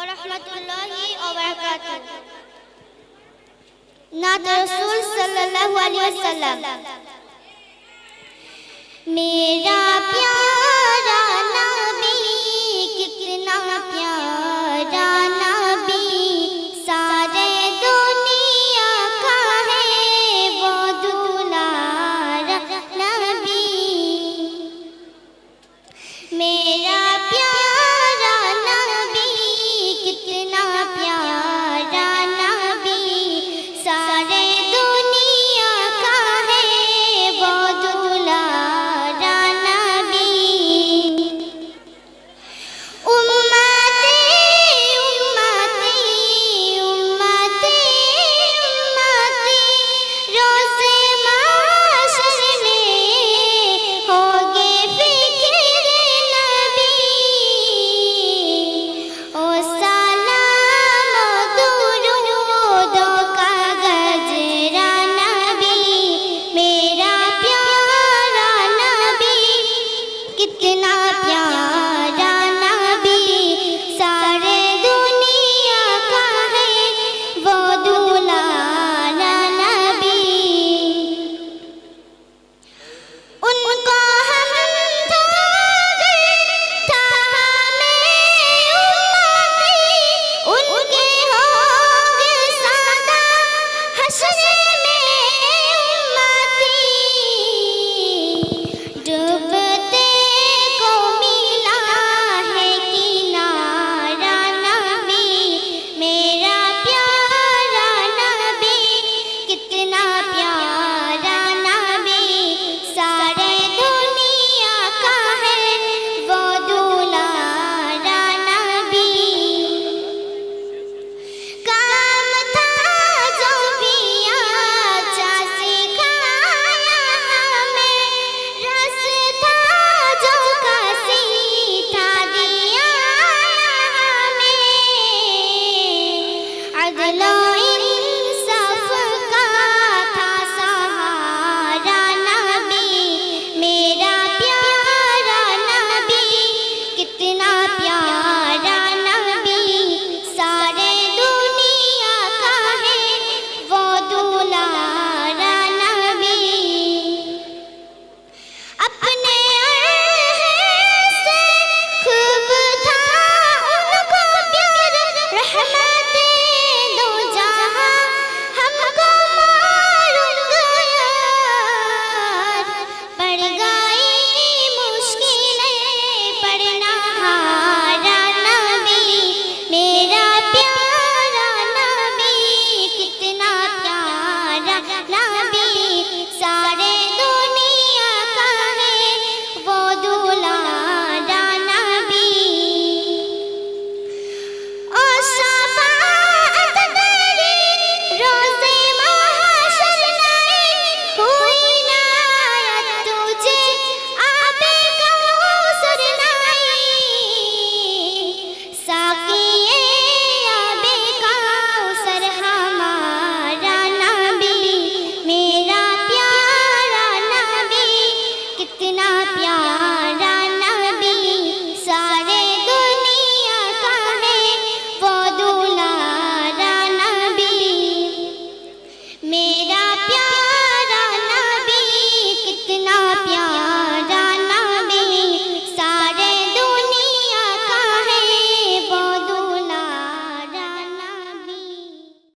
ওরহমতুল্লাহি ওবারাকাতুহু। নাত রাসূল সাল্লাল্লাহু আলাইহি ওয়াসাল্লাম। मेरा प्यार